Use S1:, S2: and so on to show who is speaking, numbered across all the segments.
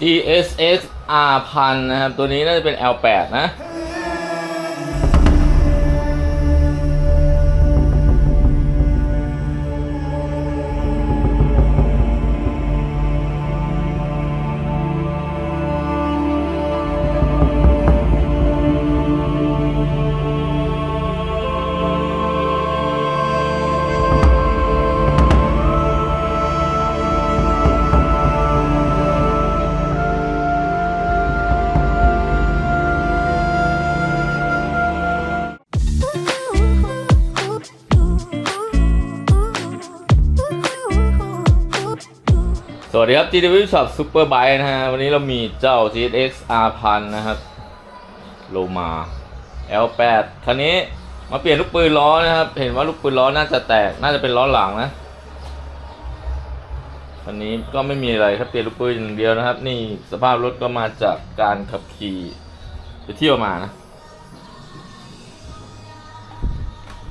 S1: GSX R พันนะครับ ตัวนี้น่าจะเป็น L8 นะ วัสดีครับ GW Shop Super Bike นะฮะ วันนี้เรามีเจ้า GSX R พันนะครับ โลมา L8 คันนี้มาเปลี่ยนลูกปืนล้อนะครับ เห็นว่าลูกปืนล้อน่าจะแตก น่าจะเป็นล้อหลังนะ คันนี้ก็ไม่มีอะไรครับ เปลี่ยนลูกปืนอย่างเดียวนะครับ นี่สภาพรถก็มาจากการขับขี่ไปเที่ยวมานะ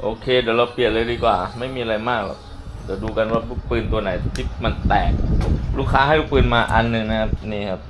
S1: โอเค เดี๋ยวเราเปลี่ยนเลยดีกว่า ไม่มีอะไรมากหรอกเดี๋ยวดูกันว่าลูกปืนตัวไหนที่มันแตก ลูกค้าให้ลูกปืนมาอันหนึ่งนะครับนี่ครับ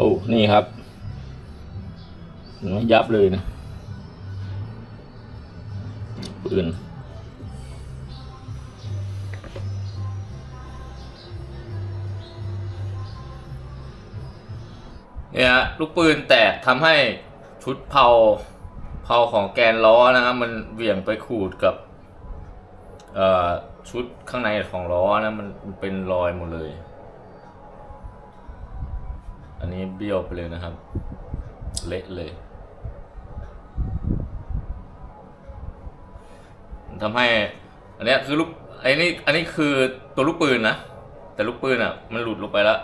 S1: โอ้ นี่ครับ ยับเลยนะปืนเนี่ยลูกปืนแตกทำให้ชุดเผาเผาของแกนล้อนะครับ มันเหวี่ยงไปขูดกับชุดข้างในของล้อนะมันเป็นรอยหมดเลย อันนี้เบี้ยวไปเลยนะครับ เละเลยทำให้ อันนี้คือลูกไอ้นี่อันนี้คือตัวลูกปืนนะ แต่ลูกปืนอะ มันหลุดลงไปแล้ว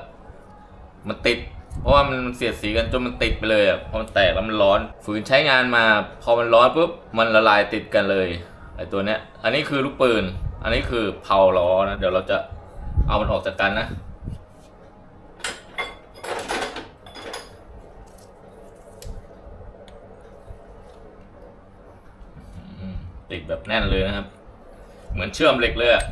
S1: มันติด เพราะว่ามันเสียดสีกันจนมันติดไปเลยอะพอมันแตกแล้วมันร้อน ฝืนใช้งานมา พอมันร้อนปุ๊บมันละลายติดกันเลยไอ้ตัวเนี้ย อันนี้คือลูกปืน อันนี้คือเผาล้อนะ เดี๋ยวเราจะเอามันออกจากกันนะ อืมติด แบบแน่นเลยนะครับ เหมือนเชื่อมเหล็กเลยอะ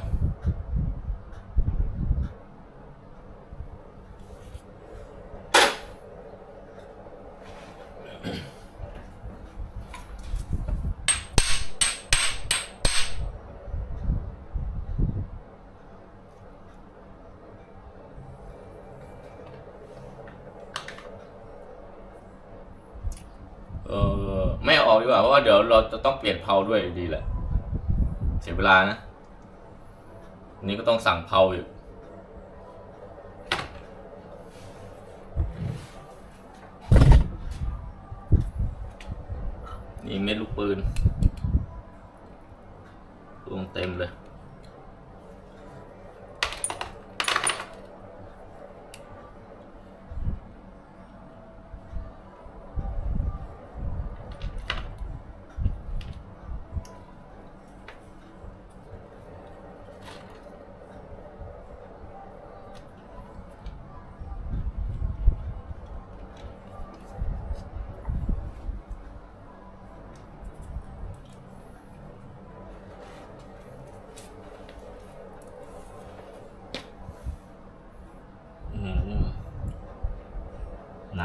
S1: เออไม่ออกดีกว่าเพราะว่าเดี๋ยวเรา ต้องเปลี่ยนเพาด้วยดีแหละ เสียเวลานะ นี่ก็ต้องสั่งเพาอยู่นี่เม็ดลูกปืนรวมเต็มเลย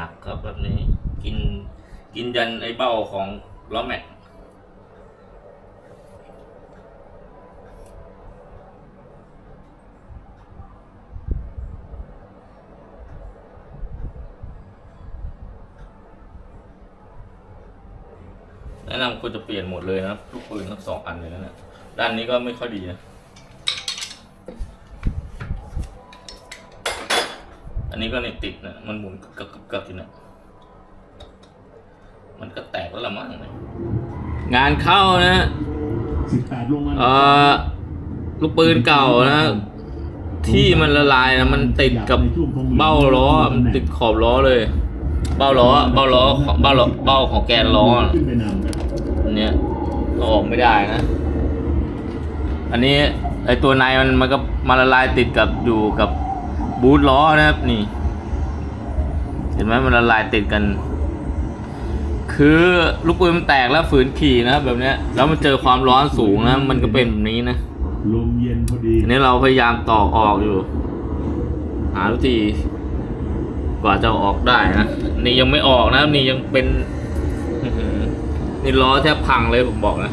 S1: ักินกินยันไอ้เบ้าของล้อแม็กแนะนำควรจะเปลี่ยนหมดเลยนะลูกปืนทั้งสองอันเลยนะเนี่ยด้านนี้ก็ไม่ค่อยดีนะ นนี้ก็เนี่ยติดนะมันหมุนกึกกักกึกกักอยู่นะมันก็แตกแล้วละมั้งเนี่ยงานเข้านะ
S2: สิบแปดลงมา
S1: เอ่อลูกปืนเก่านะ ที่มันละลายนะมันติดกับเบ้าล้อมันติดขอบล้อเลย เบ้าล้อ เบ้าล้อของเบ้าล้อเบ้าของแกนล้อ
S2: ขึ้นไปนำครับ
S1: อันเนี้ยเอาออกไม่ได้นะ อันนี้ไอตัวในมันมันก็มาละลายติดกับอยู่กับ บูทล้อนะครับนี่ เห็นไหมมันละลายติดกัน คือลูกปืนมันแตกแล้วฝืนขี่นะครับแบบเนี้ยแล้วมันเจอความร้อนสูงนะ มันก็เป็นแบบนี้นะ
S2: ลมเย็นพอดี
S1: อันนี้เราพยายามต่อออกอยู่ หาวิธีกว่าจะเอาออกได้นะนี่ยังไม่ออกนะนี่ยังเป็นอื้อหือนี่ล้อแทบพังเลยผมบอกนะ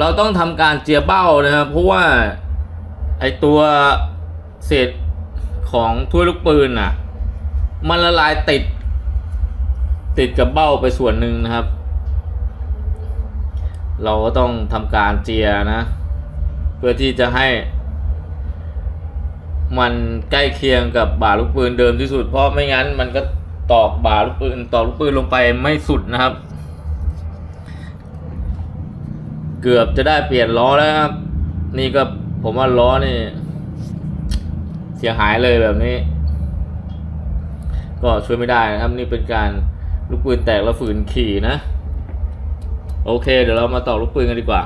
S1: เราต้องทำการเจียเบ้านะครับเพราะว่าไอตัวเศษของถ้วยลูกปืนน่ะ มันละลายติด ติดกับเบ้าไปส่วนหนึ่งนะครับ เราก็ต้องทำการเจียนะ เพื่อที่จะให้ มันใกล้เคียงกับบาลูกปืนเดิมที่สุด เพราะไม่งั้นมันก็ตอกบาลูกปืนตอกลูกปืนลงไปไม่สุดนะครับ เกือบจะได้เปลี่ยนล้อแล้วครับ นี่ก็ผมว่าล้อนี่ เสียหายเลยแบบนี้ ก็ช่วยไม่ได้นะครับ นี่เป็นการ ลูกปืนแตกแล้วฝืนขี่นะ โอเค เดี๋ยวเรามาต่อลูกปืนกันดีกว่า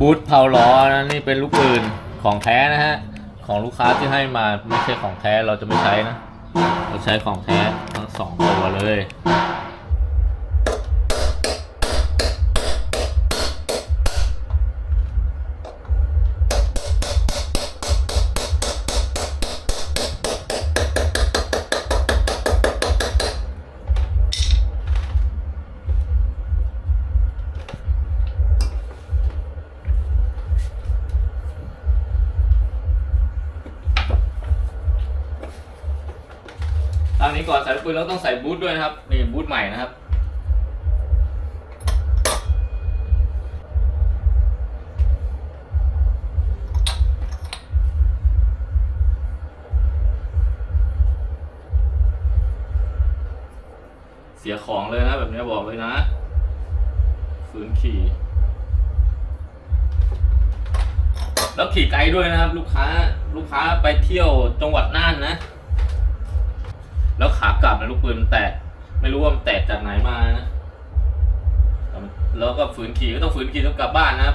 S1: บูทเผาล้อนะนี่เป็นลูกปืนของแท้นะฮะ ของลูกค้าที่ให้มาไม่ใช่ของแท้เราจะไม่ใช้นะ เราใช้ของแท้ทั้งสองตัวเลย ใส่ปืนเราต้องใส่บูทด้วยนะครับ นี่บูทใหม่นะครับ เสียของเลยนะ แบบนี้บอกเลยนะฝืนขี่ แล้วขี่ไกลด้วยนะครับ ลูกค้าลูกค้าไปเที่ยวจังหวัดน่านนะ แล้วขากลับนลูกปืนมันแตก ไม่รู้ว่ามันแตกจากไหนมานะแล้วก็ฝืนขี่ก็ต้องฝืนขี่ต้องกลับบ้านนะครั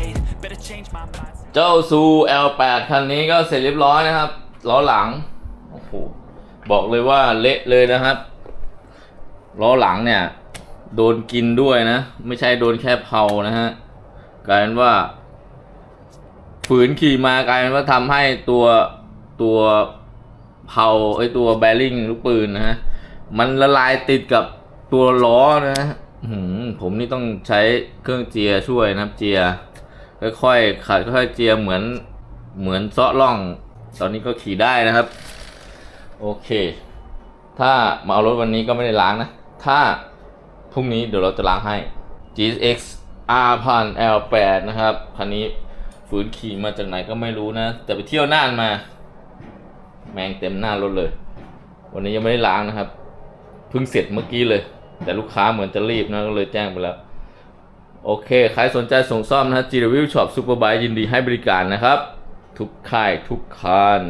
S1: เจ้าซู L8 คันนี้ก็เสร็จเรียบร้อยนะครับล้อหลังโอ้โหบอกเลยว่าเละเลยนะครับล้อหลังเนี่ย โดนกินด้วยนะ ไม่ใช่โดนแค่เผานะฮะกลายเป็นว่า ฝืนขี่มากลายเป็นว่าทำให้ตัวตัวเผาไอตัวแบริ่งลูกปืนนะฮะมันละลายติดกับตัวล้อนะฮะผมนี่ต้องใช้เครื่องเจียช่วยนะครับเจีย ค่อยๆขัดค่อยๆเจียเหมือนเหมือนเซาะล่อง ตอนนี้ก็ขี่ได้นะครับ โอเค ถ้ามาเอารถวันนี้ก็ไม่ได้ล้างนะ ถ้าพรุ่งนี้เดี๋ยวเราจะล้างให้ GX R พัน L8 นะครับคันนี้ฝืนขี่มาจากไหนก็ไม่รู้นะ แต่ไปเที่ยวน่านมา แมงเต็มหน้ารถเลย วันนี้ยังไม่ได้ล้างนะครับเพิ่งเสร็จเมื่อกี้เลย แต่ลูกค้าเหมือนจะรีบนะก็เลยแจ้งไปแล้ว โอเค ใครสนใจส่งซ่อมนะฮะ G Review Shop Superbike ยินดีให้บริการนะครับ ทุกค่ายทุกคัน